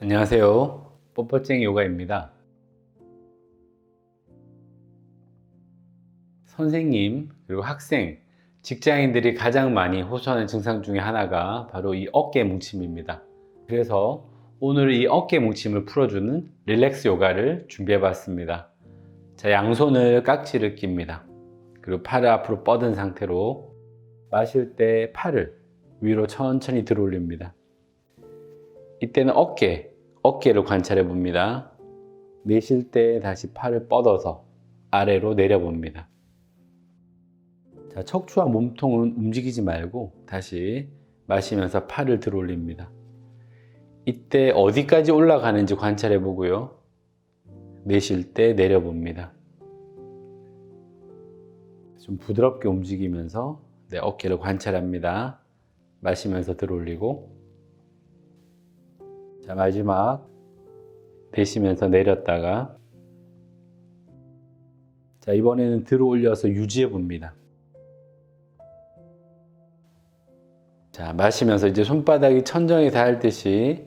안녕하세요. 뽀뽀쟁이 요가입니다. 선생님, 그리고 학생, 직장인들이 가장 많이 호소하는 증상 중에 하나가 바로 이 어깨 뭉침입니다. 그래서 오늘 이 어깨 뭉침을 풀어주는 릴렉스 요가를 준비해 봤습니다. 자, 양손을 깍지를 낍니다. 그리고 팔을 앞으로 뻗은 상태로 마실 때 팔을 위로 천천히 들어 올립니다. 이때는 어깨, 어깨를 관찰해 봅니다. 내쉴 때 다시 팔을 뻗어서 아래로 내려 봅니다. 자, 척추와 몸통은 움직이지 말고 다시 마시면서 팔을 들어 올립니다. 이때 어디까지 올라가는지 관찰해 보고요. 내쉴 때 내려 봅니다. 좀 부드럽게 움직이면서 내 어깨를 관찰합니다. 마시면서 들어 올리고 자, 마지막 내쉬면서 내렸다가 자, 이번에는 들어 올려서 유지해 봅니다. 자, 마시면서 이제 손바닥이 천정에 닿을 듯이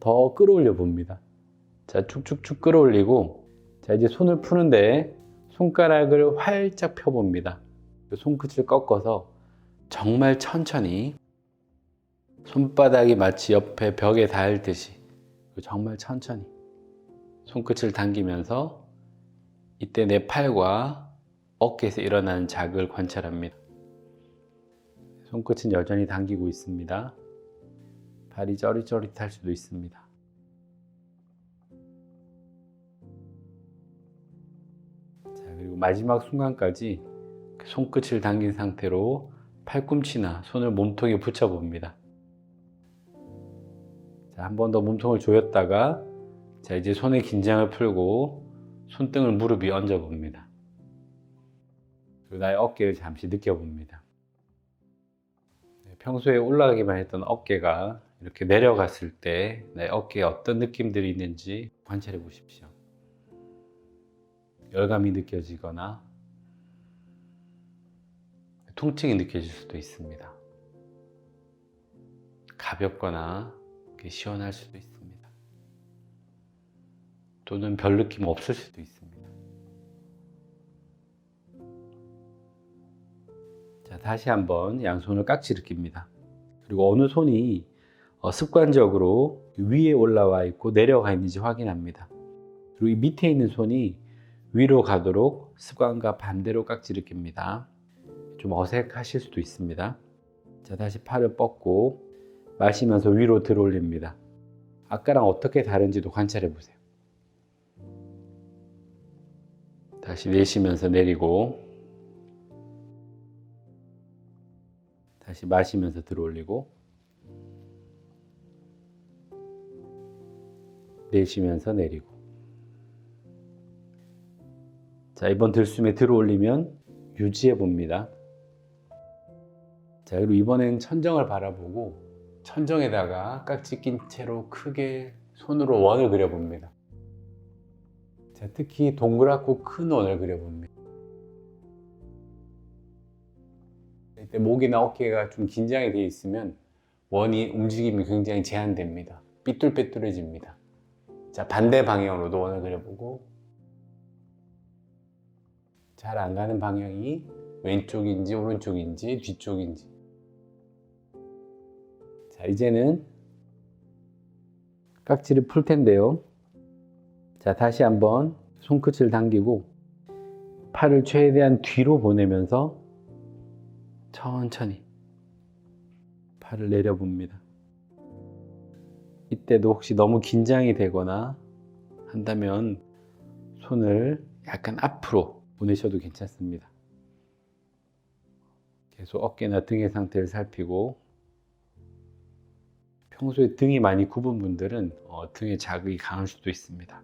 더 끌어올려 봅니다. 자, 축축축 끌어올리고 자, 이제 손을 푸는데 손가락을 활짝 펴 봅니다. 손끝을 꺾어서 정말 천천히 손바닥이 마치 옆에 벽에 닿을 듯이 정말 천천히 손끝을 당기면서 이때 내 팔과 어깨에서 일어나는 자극을 관찰합니다. 손끝은 여전히 당기고 있습니다. 발이 쩌릿쩌릿할 수도 있습니다. 자, 그리고 마지막 순간까지 손끝을 당긴 상태로 팔꿈치나 손을 몸통에 붙여봅니다. 자, 한번 더 몸통을 조였다가 자, 이제 손의 긴장을 풀고 손등을 무릎 위에 얹어 봅니다. 그리고 나의 어깨를 잠시 느껴봅니다. 네, 평소에 올라가기만 했던 어깨가 이렇게 내려갔을 때 나의 어깨에 어떤 느낌들이 있는지 관찰해 보십시오. 열감이 느껴지거나 통증이 느껴질 수도 있습니다. 가볍거나 시원할 수도 있습니다. 또는 별 느낌 없을 수도 있습니다. 자, 다시 한번 양손을 깍지를 낍니다. 그리고 어느 손이 어, 습관적으로 위에 올라와 있고 내려가 있는지 확인합니다. 그리고 이 밑에 있는 손이 위로 가도록 습관과 반대로 깍지를 낍니다. 좀 어색하실 수도 있습니다. 자, 다시 팔을 뻗고 마시면서 위로 들어 올립니다. 아까랑 어떻게 다른지도 관찰해 보세요. 다시 내쉬면서 내리고 다시 마시면서 들어 올리고 내쉬면서 내리고 자 이번 들숨에 들어 올리면 유지해 봅니다. 자 그리고 이번엔 천정을 바라보고 천정에다가 깍지 낀 채로 크게 손으로 원을 그려봅니다. 자, 특히 동그랗고 큰 원을 그려봅니다. 이때 목이나 어깨가 좀 긴장이 되어 있으면 원이 움직임이 굉장히 제한됩니다. 삐뚤빼뚤해집니다. 자, 반대 방향으로도 원을 그려보고 잘 안 가는 방향이 왼쪽인지 오른쪽인지 뒤쪽인지 자, 이제는 깍지를 풀 텐데요. 자, 다시 한번 손끝을 당기고 팔을 최대한 뒤로 보내면서 천천히 팔을 내려봅니다. 이때도 혹시 너무 긴장이 되거나 한다면 손을 약간 앞으로 보내셔도 괜찮습니다. 계속 어깨나 등의 상태를 살피고 평소에 등이 많이 굽은 분들은 어, 등에 자극이 강할 수도 있습니다.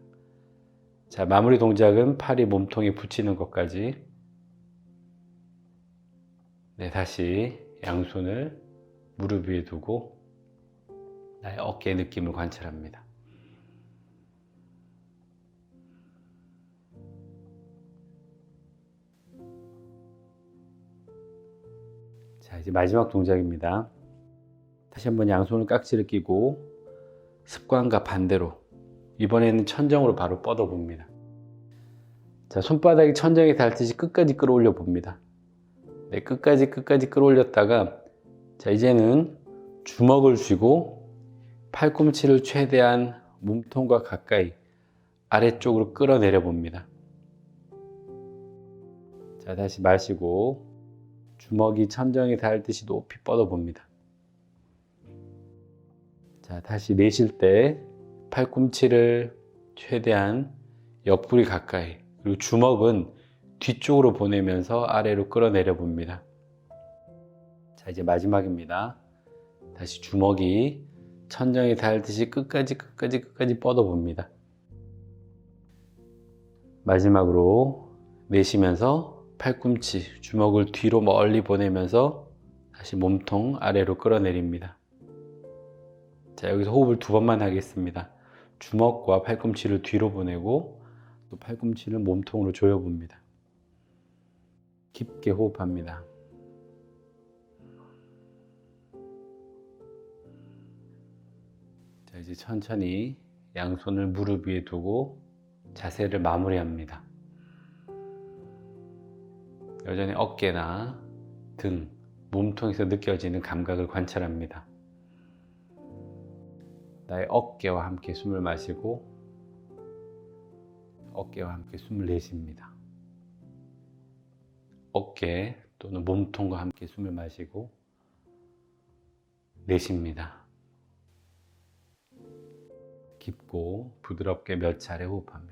자, 마무리 동작은 팔이 몸통에 붙이는 것까지. 네, 다시 양손을 무릎 위에 두고 나의 어깨의 느낌을 관찰합니다. 자, 이제 마지막 동작입니다. 다시 한번 양손을 깍지를 끼고 습관과 반대로 이번에는 천정으로 바로 뻗어 봅니다. 자, 손바닥이 천정에 닿듯이 끝까지 끌어올려 봅니다. 네, 끝까지 끝까지 끌어올렸다가 자, 이제는 주먹을 쥐고 팔꿈치를 최대한 몸통과 가까이 아래쪽으로 끌어내려 봅니다. 자, 다시 마시고 주먹이 천정에 닿듯이 높이 뻗어 봅니다. 자, 다시 내쉴 때 팔꿈치를 최대한 옆구리 가까이 그리고 주먹은 뒤쪽으로 보내면서 아래로 끌어내려 봅니다. 자, 이제 마지막입니다. 다시 주먹이 천정에 닿듯이 끝까지 끝까지 끝까지 뻗어 봅니다. 마지막으로 내쉬면서 팔꿈치, 주먹을 뒤로 멀리 보내면서 다시 몸통 아래로 끌어내립니다. 자, 여기서 호흡을 두 번만 하겠습니다. 주먹과 팔꿈치를 뒤로 보내고 또 팔꿈치를 몸통으로 조여 봅니다. 깊게 호흡합니다. 자, 이제 천천히 양손을 무릎 위에 두고 자세를 마무리합니다. 여전히 어깨나 등, 몸통에서 느껴지는 감각을 관찰합니다. 나의 어깨와 함께 숨을 마시고 어깨와 함께 숨을 내쉽니다. 어깨 또는 몸통과 함께 숨을 마시고 내쉽니다. 깊고 부드럽게 몇 차례 호흡합니다.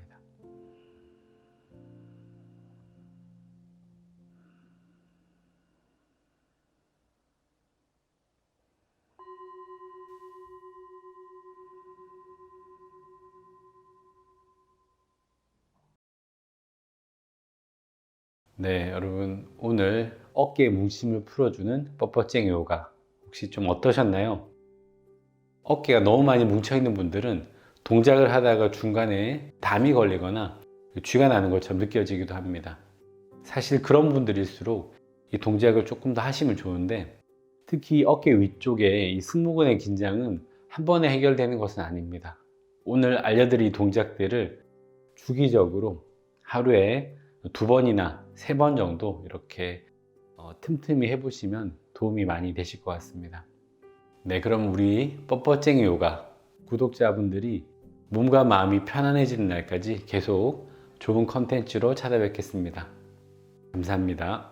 네, 여러분 오늘 어깨 뭉침을 풀어주는 뻣뻣쟁이 요가 혹시 좀 어떠셨나요? 어깨가 너무 많이 뭉쳐 있는 분들은 동작을 하다가 중간에 담이 걸리거나 쥐가 나는 것처럼 느껴지기도 합니다. 사실 그런 분들일수록 이 동작을 조금 더 하시면 좋은데 특히 어깨 위쪽에 이 승모근의 긴장은 한 번에 해결되는 것은 아닙니다. 오늘 알려드릴 이 동작들을 주기적으로 하루에 두 번이나 세 번 정도 이렇게 어, 틈틈이 해보시면 도움이 많이 되실 것 같습니다. 네, 그럼 우리 뻣뻣쟁이 요가 구독자분들이 몸과 마음이 편안해지는 날까지 계속 좋은 컨텐츠로 찾아뵙겠습니다. 감사합니다.